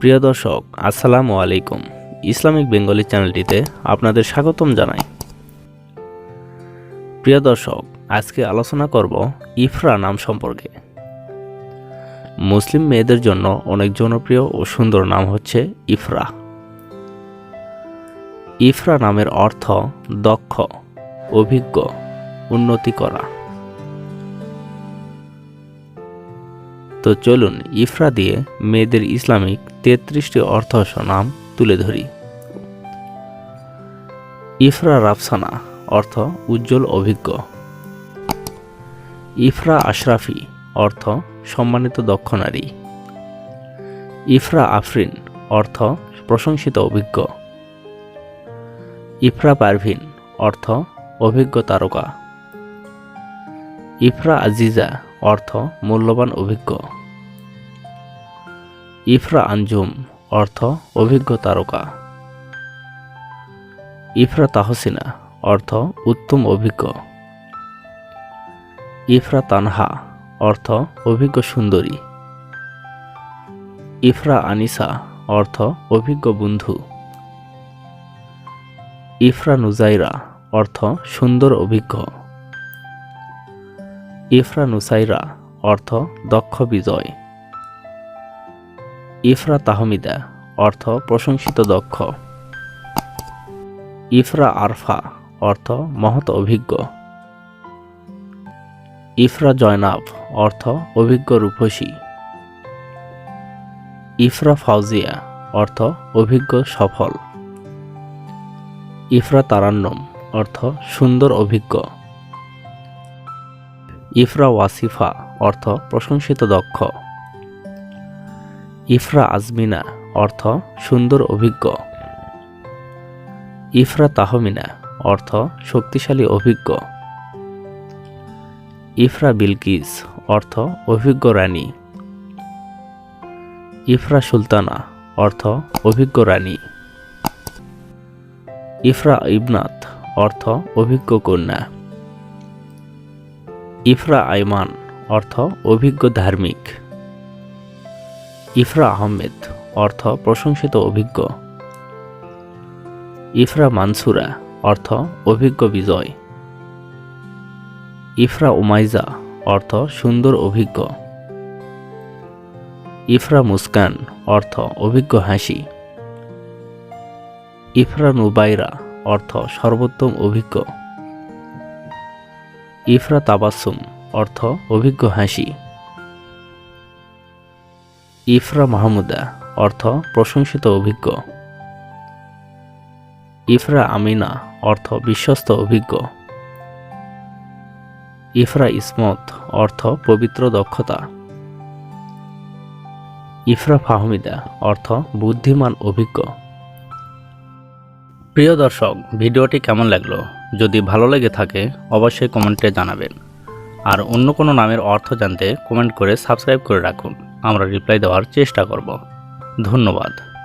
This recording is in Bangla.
প্রিয় দর্শক, আসসালামু আলাইকুম। ইসলামিক বেঙ্গলি চ্যানেলটিতে আপনাদের স্বাগতম জানাই। প্রিয় দর্শক, আজকে আলোচনা করব ইফরা নাম সম্পর্কে। মুসলিম মেয়েদের জন্য অনেক জনপ্রিয় ও সুন্দর নাম হচ্ছে ইফরা। ইফরা নামের অর্থ দক্ষ, অভিজ্ঞ, উন্নতি করা। তো চলুন ইফরা দিয়ে মেয়েদের ইসলামিক তেত্রিশটি অর্থ নাম তুলে ধরি। ইফরা রাফসানা, অর্থ উজ্জ্বল অভিজ্ঞ। ইফরা আশরাফি, অর্থ সম্মানিত দক্ষ নারী। ইফরা আফরিন, অর্থ প্রশংসিত অভিজ্ঞ। ইফরা পারভিন, অর্থ অভিজ্ঞ তারকা। ইফরা আজিজা অর্থ মূল্যবান অভিজ্ঞ। ইফরা আঞ্জুম অর্থ অভিজ্ঞ তারকা। ইফরা তাহসিনা, অর্থ উত্তম অভিজ্ঞ। ইফরা তানহা, অর্থ অভিজ্ঞ সুন্দরী। ইফরা আনিসা, অর্থ অভিজ্ঞ বন্ধু। ইফরা নুজাইরা, অর্থ সুন্দর অভিজ্ঞ। ইফরা নুসাইরা অর্থ দক্ষ বিজয়। ইফরা তাহমিদা অর্থ প্রশংসিত দক্ষ। ইফরা আরফা অর্থ মহৎ অভিজ্ঞ। ইফরা জয়নাব অর্থ অভিজ্ঞ রূপসী। ইফরা ফাউজিয়া অর্থ অভিজ্ঞ সফল। ইফরা তারান্নম অর্থ সুন্দর অভিজ্ঞ। ইফরা ওয়াসিফা অর্থ প্রশংসিত দক্ষ। ইফরা আজমিনা অর্থ সুন্দর অভিজ্ঞ। ইফরা তাহমিনা অর্থ শক্তিশালী অভিজ্ঞ। ইফরা বিলকিস অর্থ অভিজ্ঞ রানী। ইফরা সুলতানা অর্থ অভিজ্ঞ রানী। ইফরা ইবনাত অর্থ অভিজ্ঞ কন্যা। ইফরা আইমান, অর্থ অভিজ্ঞ ধার্মিক। ইফরা আহমেদ, অর্থ প্রশংসিত অভিজ্ঞ। ইফরা মানসুরা, অর্থ অভিজ্ঞ বিজয়। ইফরা উমাইজা, অর্থ সুন্দর অভিজ্ঞ। ইফরা মুস্কান, অর্থ অভিজ্ঞ হাসি। ইফরা নুবাইরা, অর্থ সর্বোত্তম অভিজ্ঞ। ইফরা তাবাসুম অর্থ অভিজ্ঞ হাসি। ইফরা মাহমুদা, অর্থ প্রশংসিত অভিজ্ঞ। ইফরা আমিনা, অর্থ বিশ্বস্ত অভিজ্ঞ। ইফরা ইসমত, অর্থ পবিত্র দক্ষতা। ইফরা ফাহমিদা, অর্থ বুদ্ধিমান অভিজ্ঞ। প্রিয় দর্শক, ভিডিওটি কেমন লাগল? যদি ভালো লেগে থাকে, অবশ্যই কমেন্টে জানাবেন। আর অন্য কোনো নামের অর্থ জানতে কমেন্ট করে সাবস্ক্রাইব করে রাখুন। আমরা রিপ্লাই দেওয়ার চেষ্টা করব। ধন্যবাদ।